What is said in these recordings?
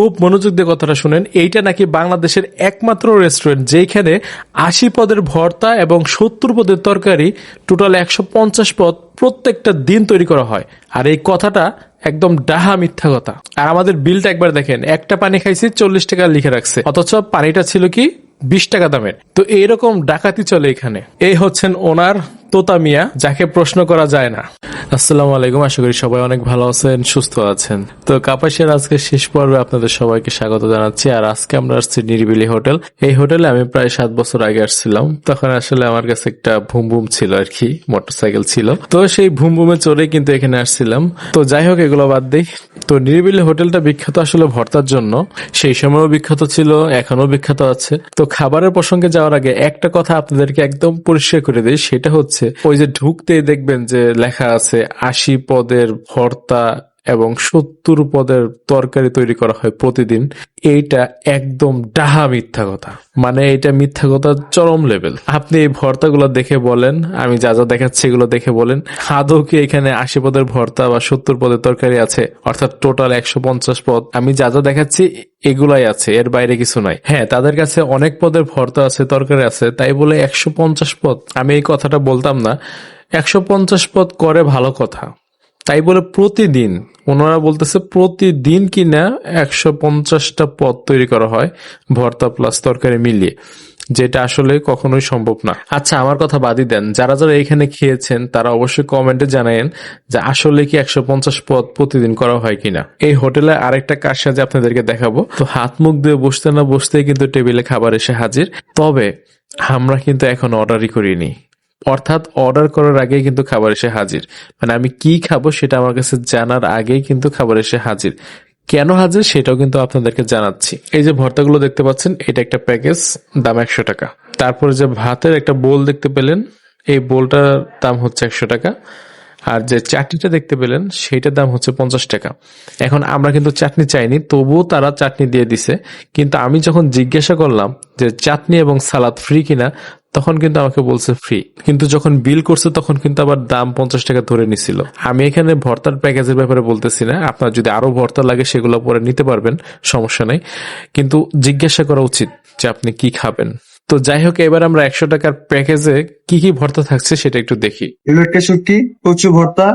খুব মনোযোগ দিয়ে কথাটা শুনেন, এইটা নাকি বাংলাদেশের একমাত্র রেস্টুরেন্ট যেখানে আশি পদের ভর্তা এবং সত্তর পদের তরকারি টোটাল একশো পঞ্চাশ পদ প্রত্যেকটা দিন তৈরি করা হয়। আর এই কথাটা একদম ডাহা মিথ্যা কথা। আর আমাদের বিলটা একবার দেখেন, একটা পানি খাইছি চল্লিশ টাকা লিখে রাখছে। অথচ পানিটা ছিল কি বিশ টাকা দামের। তো এইরকম ডাকাতি চলে এখানে। এই হচ্ছেন ওনার তোতা মিয়া, যাকে প্রশ্ন করা যায় না। আসসালামু আলাইকুম, আশা করি সবাই অনেক ভালো আছেন, সুস্থ আছেন। তো কাপাসের আজকে শেষ পর্বে আপনাদের সবাইকে স্বাগত জানাচ্ছি, আর আজকে আমরা আসছি নিরিবিলি হোটেল। এই হোটেলে আমি প্রায় সাত বছর আগে আসছিলাম। তখন আসলে আমার কাছে একটা ভুম ভুম ছিল আর কি, মোটরসাইকেল ছিল। তো সেই ভুম ভুমে চড়ে কিন্তু এখানে আসছিলাম। তো যাই হোক, এগুলো বাদ দিই। তো নিরিবিলি হোটেলটা বিখ্যাত আসলে ভর্তার জন্য। সেই সময়ও বিখ্যাত ছিল এখনও বিখ্যাত আছে। তো খাবারের প্রসঙ্গে যাওয়ার আগে একটা কথা আপনাদেরকে একদম পরিষ্কার করে দিই, সেটা হচ্ছে ওই যে ঢুকতেই দেখবেন যে লেখা আছে আশি পদের ভর্তা এবং সত্তর পদের তরকারি তৈরি করা হয় প্রতিদিন, এইটা একদম ডাহা মিথ্যা কথা। মানে এটা মিথ্যা কথা চরম লেভেল আপনি এই ভর্তাগুলো দেখে বলেন, আমি যা যা দেখাচ্ছি এগুলো দেখে বলেন। আদৌ কি এখানে আশি পদের ভর্তা বা সত্তর পদের তরকারি আছে? অর্থাৎ টোটাল একশো পঞ্চাশ পদ। আমি যা যা দেখাচ্ছি, এগুলাই আছে, এর বাইরে কিছু নাই। হ্যাঁ তাদের কাছে অনেক পদের ভর্তা আছে, তরকারি আছে, তাই বলে একশো পঞ্চাশ পদ। আমি এই কথাটা বলতাম না। একশো পঞ্চাশ পদ করে ভালো কথা। তাই বলে প্রতিদিন, ওনারা বলতেছে প্রতিদিন কিনা একশো পঞ্চাশটা পদ তৈরি করা হয় ভর্তা প্লাস তরকারি মিলিয়ে, যেটা আসলে কখনোই সম্ভব না। আচ্ছা আমার কথা বাদই দেন। যারা যারা এখানে খেয়েছেন, তারা অবশ্যই কমেন্টে জানায়েন যে আসলে কি একশো পঞ্চাশ পদ প্রতিদিন করা হয় কিনা। এই হোটেলে আরেকটা কাজসাজে আপনাদেরকে দেখাবো। তো হাত মুখ দিয়ে বসতে না বসতেই কিন্তু টেবিলে খাবার এসে হাজির। তবে আমরা কিন্তু এখন অর্ডারই করিনি। অর্থাৎ অর্ডার করার আগেই কিন্তু খাবার এসে হাজির। মানে আমি কি খাব সেটা আমার কাছে জানার আগেই কিন্তু খাবার এসে হাজির। কেন হাজির সেটাও কিন্তু আপনাদেরকে জানাচ্ছি। এই যে ভর্তাগুলো দেখতে পাচ্ছেন, এটা একটা প্যাকেজ, দাম একশো টাকা। তারপরে যে ভাতের একটা বোল দেখতে পেলেন, এই বোলটার দাম হচ্ছে একশো টাকা। আর যে চাটনিটা দেখতে পেলেন, সেইটার দাম হচ্ছে পঞ্চাশ টাকা। এখন আমরা কিন্তু চাটনি চাইনি, তবুও তারা চাটনি দিয়ে দিছে। কিন্তু আমি যখন জিজ্ঞাসা করলাম যে চাটনি এবং সালাদ ফ্রি কিনা তখন কিন্তু আমাকে বলছে ফ্রি কিন্তু যখন বিল করছে তখন কিন্তু আবার দাম পঞ্চাশ টাকা ধরে নিছিল। আমি এখানে ভর্তার প্যাকেজের ব্যাপারে বলতেছি না। আপনার যদি আরও ভর্তা লাগে সেগুলো পরে নিতে পারবেন সমস্যা নাই। কিন্তু জিজ্ঞাসা করা উচিত যে আপনি কি খাবেন। তো যাই হোক এবার আমরা একশো টাকার প্যাকেজে কি কি ভর্তা থাকছে সেটা একটু দেখি। এগুলো শুটকি কচু ভর্তা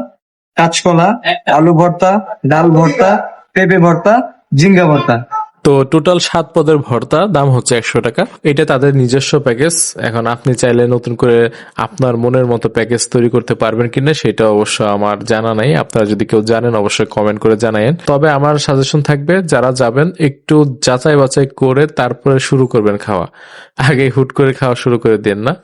কাঁচকলা আলু ভর্তা ডাল ভর্তা পেঁপে ভর্তা জিঙ্গা ভর্তা। তো টোটাল সাত পদের ভর্তা, দাম হচ্ছে একশো টাকা। এটা তাদের নিজস্ব প্যাকেজ এখন আপনি চাইলে নতুন করে আপনার মনের মতো প্যাকেজ তৈরি করতে পারবেন কিনা সেটা অবশ্য আমার জানা নাই। আপনারা যদি কেউ জানেন, অবশ্যই কমেন্ট করে জানায়েন। তবে আমার সাজেশন থাকবে, যারা যাবেন, একটু যাচাই বাছাই করে তারপরে শুরু করবেন খাওয়া। আগে হুট করে খাওয়া শুরু করে দেন না।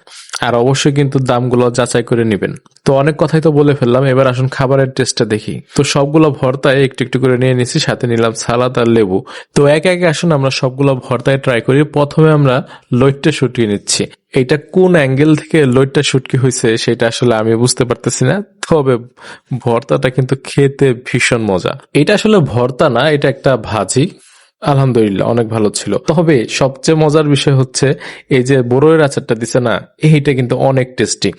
আর অবশ্যই কিন্তু দামগুলো যাচাই করে নেবেন। তো অনেক কথাই তো বলে ফেললাম, এবার আসুন খাবারের টেস্টটা দেখি। তো সবগুলো ভর্তায় একটু একটু করে নিয়ে নিছি, সাথে নিলাম সালাদ আর লেবু। তো এক একে আসুন, আমরা সবগুলো ভর্তায় ট্রাই করি। প্রথমে আমরা লইটটা শুটিয়ে নিচ্ছি। এটা কোন অ্যাঙ্গেল থেকে লইটটা শুটকি হয়েছে সেটা আসলে আমি বুঝতে পারতেছি না, তবে ভর্তাটা কিন্তু খেতে ভীষণ মজা। এটা আসলে ভর্তা না, এটা একটা ভাজি। আলহামদুলিল্লাহ, অনেক ভালো ছিল। তবে সবচেয়ে মজার বিষয় হচ্ছে, এই যে বড়য়ের আচারটা দিছে না, এইটা কিন্তু অনেক টেস্টি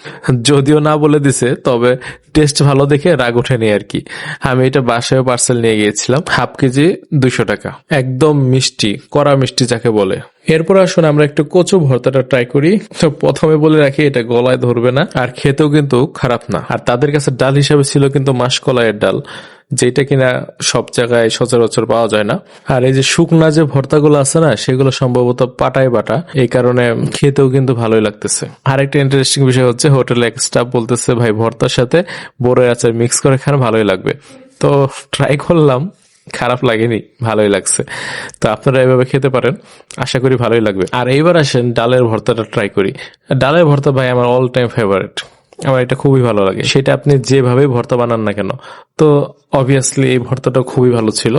যদিও না বলে দিছে, তবে টেস্ট ভালো দেখে রাগ ওঠেনি আর কি। আমি এটা বাসায় পার্সেল নিয়ে গিয়েছিলাম হাফ কেজি, দুইশো টাকা। একদম মিষ্টি, কড়া মিষ্টি যাকে বলে। এরপর আসুন আমরা একটু কচু ভর্তাটা ট্রাই করি। তো প্রথমে বলে রাখি, এটা গলায় ধরবে না, আর খেতেও কিন্তু খারাপ না। আর তাদের কাছে ডাল হিসাবে ছিল কিন্তু মাসকলাইয়ের ডাল। যেটা কিনা সব জায়গায় সচরাচর পাওয়া যায় না। আর এই যে শুকনা যে ভর্তাগুলো আছে না, সেগুলো সম্ভবত পাটায় বাটা। এই কারণে খেতেও কিন্তু ভালোই লাগতেছে। আরেকটা ইন্টারেস্টিং বিষয় হচ্ছে, হোটেলে এক স্টাফ বলতেছে, ভাই, ভর্তার সাথে বড়ের আচার মিক্স করে খান, ভালোই লাগবে। তো ট্রাই করলাম, খারাপ লাগেনি, ভালোই লাগছে। তো আপনারা এভাবে খেতে পারেন, আশা করি ভালোই লাগবে। আর এইবার আসেন, ডালের ভর্তাটা ট্রাই করি। ডালের ভর্তা ভাই আমার অল টাইম ফেভারিট আমার এটা খুবই ভালো লাগে। সেটা আপনি যেভাবে ভর্তা বানান না কেন, তো অবভিয়াসলি এই ভর্তাটা খুবই ভালো ছিল।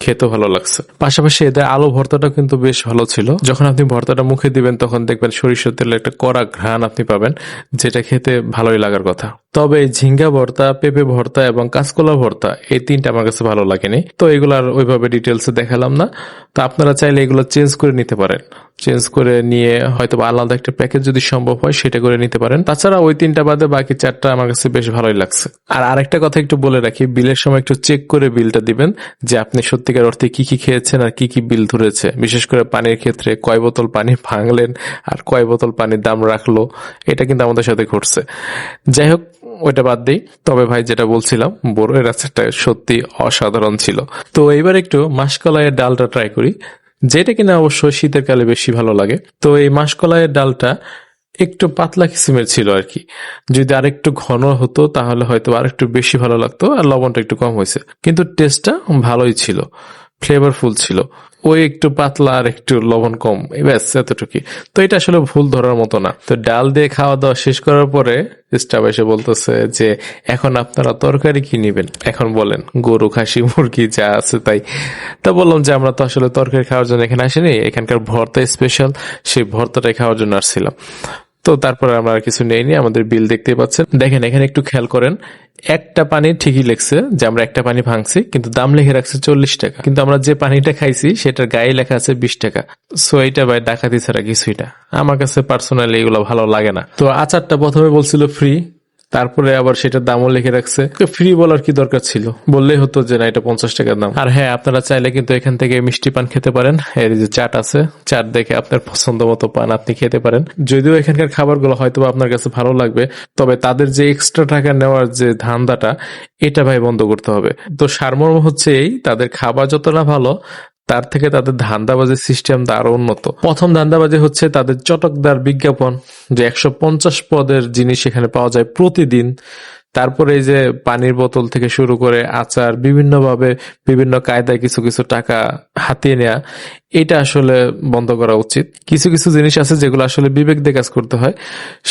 খেতেও ভালো লাগছে। পাশাপাশি এতে আলু ভর্তাটা কিন্তু বেশ ভালো ছিল। যখন আপনি ভর্তাটা মুখে দিবেন, তখন দেখবেন সরিষার তেলের একটা কড়া ঘ্রাণ আপনি পাবেন, যেটা খেতে ভালোই লাগার কথা। তবে ঝিঙ্গা ভর্তা, পেঁপে ভর্তা এবং কাঁচকলা ভর্তা, এই তিনটা আমার কাছে ভালো লাগেনি। তো এগুলার ওইভাবে ডিটেলসে দেখালাম না। তো আপনারা চাইলে এগুলো চেঞ্জ করে নিতে পারেন। চেঞ্জ করে নিয়ে হয়তো আলাদা একটা প্যাকেজ যদি সম্ভব হয়, সেটা করে নিতে পারেন। তাছাড়া ওই তিনটা বাদে বাকি চারটা আমার কাছে বেশ ভালোই লাগছে। আর আরেকটা কথা একটু বলে রাখি, বিলের সময় একটু চেক করে বিলটা দিবেন, যে আপনি সত্যি সত্যিকার অর্থে কি কি খেয়েছেন আর কি কি বিল ধরেছে? বিশেষ করে পানির ক্ষেত্রে কয় বোতল পানি ভাঙলেন আর কয় বোতল পানির দাম রাখল, এটা কিন্তু আমাদের সাথে ঘটছে। যাই হোক, ওইটা বাদ দিই। তবে ভাই, যেটা বলছিলাম বড়ের আচারটা সত্যি অসাধারণ ছিল। তো এবার একটু মাসকলাইয়ের ডালটা ট্রাই করি। যেটা কিনা অবশ্য শীতের কালে বেশি ভালো লাগে। তো এই মাসকলাইয়ের ডালটা একটু পাতলা কিসিমের ছিল আর কি। যদি আরেকটু ঘন হতো, তাহলে হয়তো আরেকটু বেশি ভালো লাগতো আর লবণটা একটু কম হয়েছে। কিন্তু টেস্টটা ভালোই ছিল ফ্লেভারফুল ছিল। ওই একটু পাতলা আর একটু লবণ কম ব্যাস, এতটুকুই। তো এটা আসলে ভুল ধরার মতো না। তো ডাল দিয়ে খাওয়া দাওয়া শেষ করার পরে স্টাফ এসে বলতেছে যে, এখন আপনারা তরকারি কি নিবেন? এখন বলেন, গরু, খাসি, মুরগি, যা আছে তাই। তা বললাম যে, আমরা তো আসলে তরকারি খাওয়ার জন্য এখানে আসিনি, এখানকার ভর্তা স্পেশাল সেই ভর্তাটাই খাওয়ার জন্য আসছিলাম। তো তারপরে আমরা কিছু নেইনি, আমাদের বিল দেখতে পাচ্ছেন। দেখেন, এখানে একটু খেয়াল করেন, একটা পানি ঠিকই লেখছে যে আমরা একটা পানি ভাঙছি, কিন্তু দাম লিখে রাখছে চল্লিশ টাকা। কিন্তু আমরা যে পানিটা খাইছি, সেটার গায়ে লেখা আছে বিশ টাকা। সো এটা ভাই ডাকাতি ছাড়া কিছুই না। আমার কাছে পার্সোনালি এগুলো ভালো লাগে না। তো আচারটা প্রথমে বলছিল ফ্রি তারপরে আবার সেটার দামও লিখে রাখছে। ফ্রি বলার কি দরকার ছিল? বললেই হতো যে না, এটা পঞ্চাশ টাকার দাম। আর হ্যাঁ আপনারা চাইলে কিন্তু এখান থেকে মিষ্টি পান খেতে পারেন। এর যে চাট আছে, চাট দেখে আপনার পছন্দ মতো পান আপনি খেতে পারেন। যদিও এখানকার খাবারগুলো হয়তো আপনার কাছে ভালো লাগবে, তবে তাদের যে এক্সট্রা টাকা নেওয়ার যে ধান্দাটা, এটা ভাই বন্ধ করতে হবে। তো সারমর্ম হচ্ছে এই, তাদের খাবার যতটা ভালো তার থেকে তাদের ধান্দাবাজির সিস্টেমটা আরও উন্নত। প্রথম ধান্দাবাজি হচ্ছে তাদের চটকদার বিজ্ঞাপন, যে একশো পঞ্চাশ পদের জিনিস এখানে পাওয়া যায় প্রতিদিন। তারপরে এই যে পানির বোতল থেকে শুরু করে আচার, বিভিন্নভাবে বিভিন্ন কায়দায় কিছু কিছু টাকা হাতিয়ে নেওয়া এটা আসলে বন্ধ করা উচিত। কিছু কিছু জিনিস আছে যেগুলো আসলে বিবেক দিয়ে কাজ করতে হয়।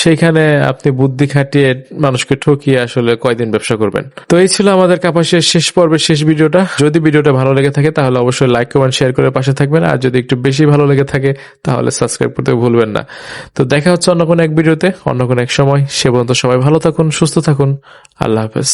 সেইখানে আপনি বুদ্ধি খাটিয়ে মানুষকে ঠকিয়ে আসলে কয়দিন ব্যবসা করবেন। তো এই ছিল আমাদের কাপাসের শেষ পর্বের শেষ ভিডিওটা। যদি ভিডিওটা ভালো লেগে থাকে তাহলে অবশ্যই লাইক, কমেন্ট, শেয়ার করে পাশে থাকবেন। আর যদি একটু বেশি ভালো লেগে থাকে তাহলে সাবস্ক্রাইব করতে ভুলবেন না। তো দেখা হচ্ছে অন্য কোনো এক ভিডিওতে, অন্য কোনো এক সময়। সে পর্যন্ত সবাই ভালো থাকুন, সুস্থ থাকুন। আল্লাহ হাফেজ